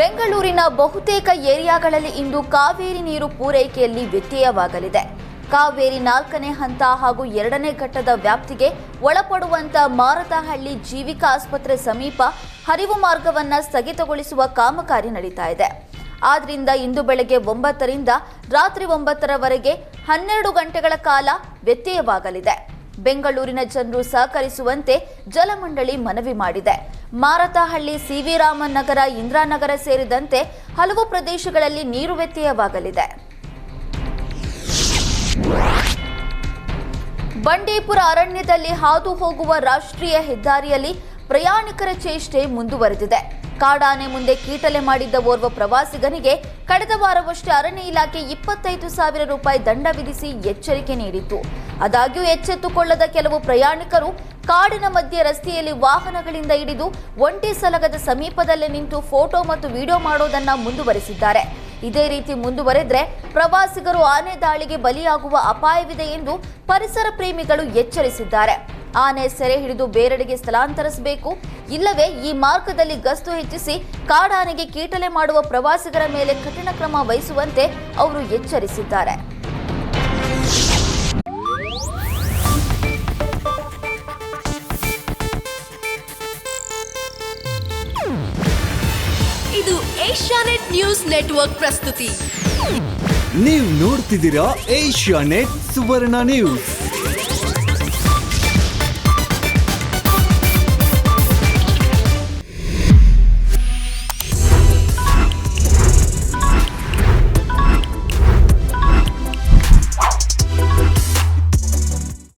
ಬೆಂಗಳೂರಿನ ಬಹುತೇಕ ಏರಿಯಾಗಳಲ್ಲಿ ಇಂದು ಕಾವೇರಿ ನೀರು ಪೂರೈಕೆಯಲ್ಲಿ ವ್ಯತ್ಯಯವಾಗಲಿದೆ ಕಾವೇರಿ ನಾಲ್ಕನೇ ಹಂತ ಹಾಗೂ ಎರಡನೇ ಘಟ್ಟದ ವ್ಯಾಪ್ತಿಗೆ ಒಳಪಡುವಂತ ಮಾರತಹಳ್ಳಿ ಜೀವಿಕಾ ಆಸ್ಪತ್ರೆ ಸಮೀಪ ಹರಿವು ಮಾರ್ಗವನ್ನ ಸ್ಥಗಿತಗೊಳಿಸುವ ಕಾಮಗಾರಿ ನಡೀತಾ ಇದೆ. ಆದ್ರಿಂದ ಇಂದು ಬೆಳಗ್ಗೆ ಒಂಬತ್ತರಿಂದ ರಾತ್ರಿ ಒಂಬತ್ತರವರೆಗೆ ಹನ್ನೆರಡು ಗಂಟೆಗಳ ಕಾಲ ವ್ಯತ್ಯಯವಾಗಲಿದೆ ಬೆಂಗಳೂರಿನ ಜನರು ಸಹಕರಿಸುವಂತೆ ಜಲಮಂಡಳಿ ಮನವಿ ಮಾಡಿದೆ. ಮಾರತಹಳ್ಳಿ ಸಿವಿ ರಾಮನ್ ನಗರ, ಇಂದಿರಾನಗರ ಸೇರಿದಂತೆ ಹಲವು ಪ್ರದೇಶಗಳಲ್ಲಿ ನೀರು ವ್ಯತ್ಯಯವಾಗಲಿದೆ. ಬಂಡೀಪುರ ಅರಣ್ಯದಲ್ಲಿ ಹಾದು ಹೋಗುವ ರಾಷ್ಟ್ರೀಯ ಹೆದ್ದಾರಿಯಲ್ಲಿ ಪ್ರಯಾಣಿಕರ ಚೇಷ್ಟೆ ಮುಂದುವರೆದಿದೆ. ಕಾಡಾನೆ ಮುಂದೆ ಕೀಟಲೆ ಮಾಡಿದ್ದ ಓರ್ವ ಪ್ರವಾಸಿಗನಿಗೆ ಕಳೆದ ವಾರವಷ್ಟೇ ಅರಣ್ಯ ಇಲಾಖೆ ಇಪ್ಪತ್ತೈದು ಸಾವಿರ ರೂಪಾಯಿ ದಂಡ ವಿಧಿಸಿ ಎಚ್ಚರಿಕೆ ನೀಡಿತ್ತು. ಆದಾಗ್ಯೂ ಎಚ್ಚೆತ್ತುಕೊಳ್ಳದ ಕೆಲವು ಪ್ರಯಾಣಿಕರು ಕಾಡಿನ ಮಧ್ಯೆ ರಸ್ತೆಯಲ್ಲಿ ವಾಹನಗಳಿಂದ ಹಿಡಿದು ಒಂಟಿ ಸಲಗದ ಸಮೀಪದಲ್ಲೇ ನಿಂತು ಫೋಟೋ ಮತ್ತು ವಿಡಿಯೋ ಮಾಡೋದನ್ನ ಮುಂದುವರೆಸಿದ್ದಾರೆ. ಇದೇ ರೀತಿ ಮುಂದುವರೆದ್ರೆ ಪ್ರವಾಸಿಗರು ಆನೆ ದಾಳಿಗೆ ಬಲಿಯಾಗುವ ಅಪಾಯವಿದೆ ಎಂದು ಪರಿಸರ ಪ್ರೇಮಿಗಳು ಎಚ್ಚರಿಸಿದ್ದಾರೆ. ಆನೆ ಸೆರೆ ಹಿಡಿದು ಬೇರೆಡೆಗೆ ಸ್ಥಳಾಂತರಿಸಬೇಕು. ಇಲ್ಲವೇ ಈ ಮಾರ್ಗದಲ್ಲಿ ಗಸ್ತು ಹೆಚ್ಚಿಸಿ ಕಾಡಾನೆಗೆ ಕೀಟಲೆ ಮಾಡುವ ಪ್ರವಾಸಿಗರ ಮೇಲೆ ಕಠಿಣ ಕ್ರಮ ವಹಿಸುವಂತೆ ಅವರು ಎಚ್ಚರಿಸಿದ್ದಾರೆ. ಇದು ಏಷ್ಯಾನೆಟ್ ನ್ಯೂಸ್ ನೆಟ್ವರ್ಕ್ ಪ್ರಸ್ತುತಿ. ನೀವು ನೋಡ್ತಿದ್ದೀರಾ ಏಷ್ಯಾ ನೆಟ್ ಸುವರ್ಣ ನ್ಯೂಸ್.